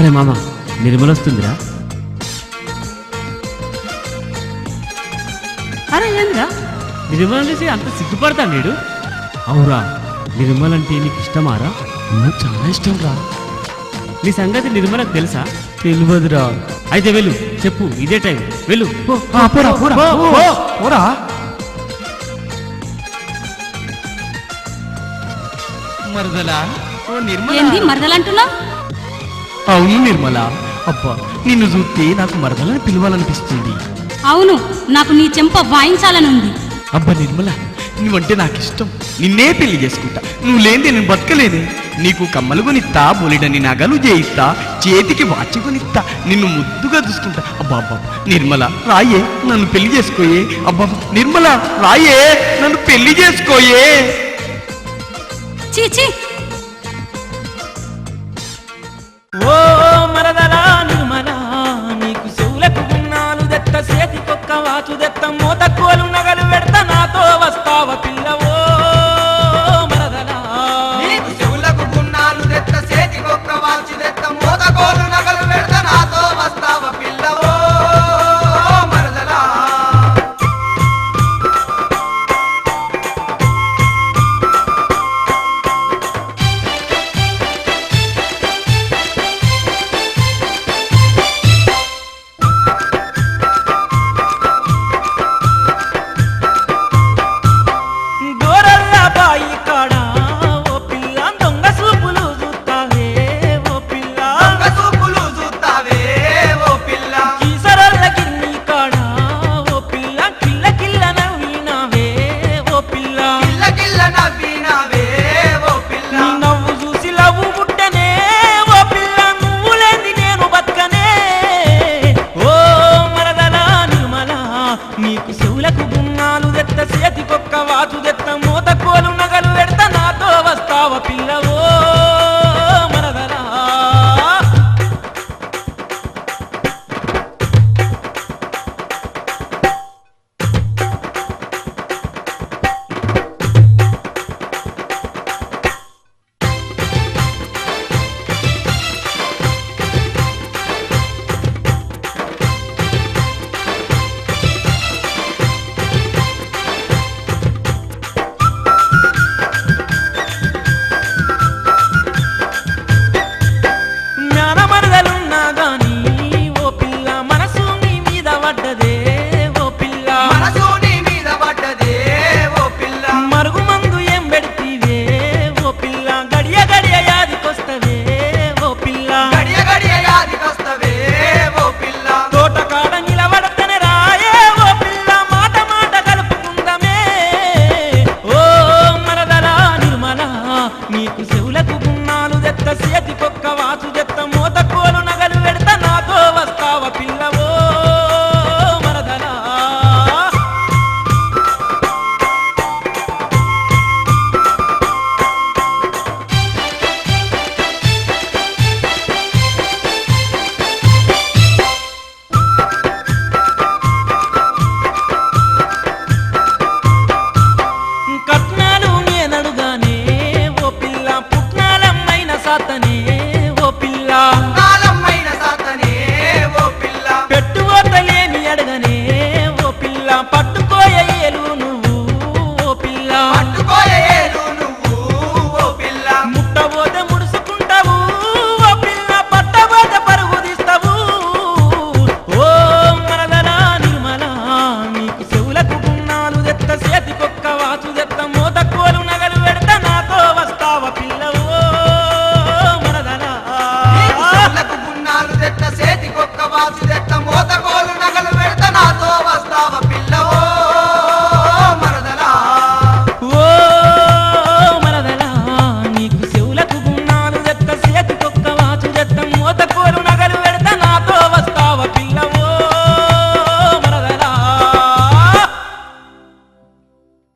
అరే మామ నిర్మల వస్తుందిరా అరే ఏంద్రా? నిర్మల చూసి అంత సిగ్గుపడతాడు నీడు అవురా నిర్మల్ అంటే నీకు ఇష్టమారా? నాకు చాలా ఇష్టం రా నీ సంగతి నిర్మలకు తెలుసా? తెలియదురా అయితే వెళ్ళు చెప్పు ఇదే టైం వెళ్ళు. పో. ఆ, పోరా పోరా. పో, పో, పో. పోరా. మరదలా? ఓ నిర్మల. ఏంది మరదలంటున్నావు? అవును నిర్మల. అబ్బా నిన్ను చూస్తే నాకు మరదలని పిలవాలనిపిస్తుంది. అవును నాకు నీ చెంప వాయించాలనుంది. అబ్బా నిర్మల నువ్వంటే నాకు ఇష్టం నిన్నే పెళ్ళి చేసుకుంటా. నువ్వు లేనిదే నేను బతకలేదే. నీకు కమ్మలు కొనిస్తా బొలిడని నగలు చేయిస్తా చేతికి వాచి కొనిస్తా నిన్ను ముద్దుగా చూసుకుంటా. అబ్బా అబ్బా నిర్మల రాయే నన్ను పెళ్ళి చేసుకోయే. అబ్బా నిర్మల రాయే నన్ను పెళ్ళి చేసుకోయే. చీచి পিল্লা